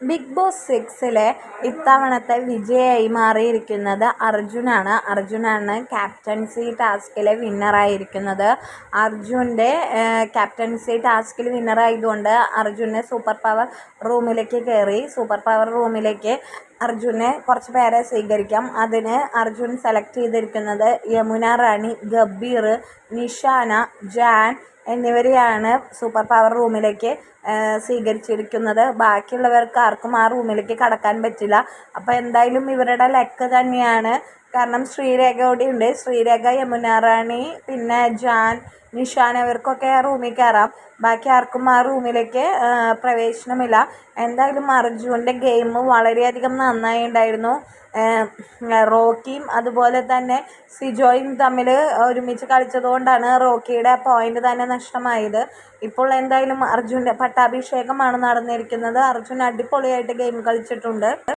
Big boss സിക്സിലെ ഇത്തവണത്തെ വിജയായി മാറിയിരിക്കുന്നത് അർജുനാണ്. അർജുനാണ് captaincy ടാസ്കിലെ വിന്നറായിരിക്കുന്നത് അർജുന്റെ ക്യാപ്റ്റൻസി ടാസ്കിൽ വിന്നറായതുകൊണ്ട് അർജുനെ സൂപ്പർ പവർ റൂമിലേക്ക് കയറി സൂപ്പർ പവർ റൂമിലേക്ക് അർജുനെ കുറച്ച് പേരെ സ്വീകരിക്കാം. അതിന് അർജുൻ സെലക്ട് ചെയ്തിരിക്കുന്നത് യമുന റാണി ഗബ്ബീർ നിഷാന ജാൻ എന്നിവരെയാണ് സൂപ്പർ പവർ റൂമിലേക്ക് സ്വീകരിച്ചിരിക്കുന്നത്. ബാക്കിയുള്ളവർക്ക് ആർക്കും ആ റൂമിലേക്ക് കടക്കാൻ പറ്റില്ല. അപ്പോൾ എന്തായാലും ഇവരുടെ ലക്ക് തന്നെയാണ്. കാരണം ശ്രീരേഖ കൂടി ഉണ്ട് ശ്രീരേഖ യമുന റാണി പിന്നെ ജാൻ നിഷാൻ ഇവർക്കൊക്കെ ആ റൂമിൽ കയറാം. ബാക്കി ആർക്കും ആ റൂമിലേക്ക് പ്രവേശനമില്ല. എന്തായാലും അർജുന്റെ ഗെയിം വളരെയധികം നന്നായി ഉണ്ടായിരുന്നു. റോക്കിയും അതുപോലെ തന്നെ സിജോയും തമ്മിൽ ഒരുമിച്ച് കളിച്ചതുകൊണ്ടാണ് റോക്കിയുടെ പോയിന്റ് തന്നെ നഷ്ടമായത്. ഇപ്പോൾ എന്തായാലും അർജുന്റെ പട്ടാഭിഷേകമാണ് നടന്നിരിക്കുന്നത്. അർജുൻ അടിപൊളിയായിട്ട് ഗെയിം കളിച്ചിട്ടുണ്ട്.